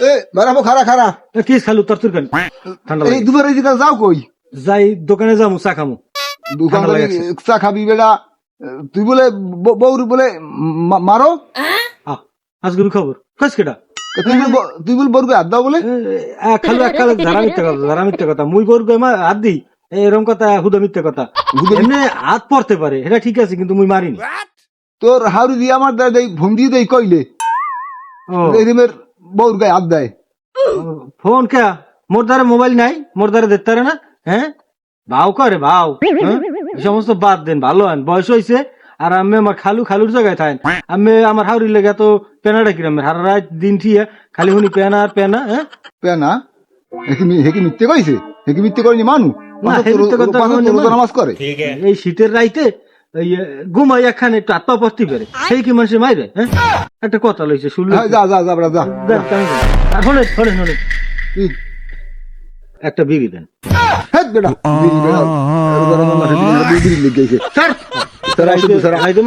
এ বাড়াবো খারা খারা কি খালু তোর তুর ঠান্ডা এই দুপুরে এই দিকে যাও কই? যাই দোকানে যাব চা খামু দোকান। চা খাবি বেটা তুই বলে বউর বলে মারো। আজকের খবর। কস কেটা তুই বলে ব- বউর হাত দাও বলে। খালু এক কালে ধারা মিথ্যা কথা ধারা মিথ্যা কথা। মুই গরু গাই হাত দিই। এরকম কথা হুদা মিথ্যা কথা। এমনি হাত পড়তে পারে। এটা ঠিক আছে কিন্তু মুই মারিনি। তোর হাউরি দিয়ে আমার ফোন দিয়ে দেই কইলে। দিমের বউর গায়ে হাত দেয়। ফোন কে? মোর দ্বারা মোবাইল নাই মোর দ্বারা দেখতে না হ্যাঁ? ভাও করে ভাও হ্যাঁ? এই সমস্ত বাদ দেন ভালো আন বয়স হয়েছে আর আমি আমার খালু খালুর জায়গায় থাকেন। আমি আমার হাউরি লেগে তো পেনাটা কিরাম হারা রাত দিন ঠিয়ে খালি শুনি পেনা আর পেনা হ্যাঁ? পেনা? হেকি মিথ্যে কইছে? হেকি মিথ্যে করেনি মানু? মানু। এই শীতের রাইতে ঘুমাই একখানে একটু সেই কি মানুষের মাইরে হ্যাঁ? একটা কথা লইছে শুনলে? হ্যাঁ, যা যা যা যা। আর শোনেন শোনেন শোনেন একটা বিড়ি দেন। বিড়ি। খাইতে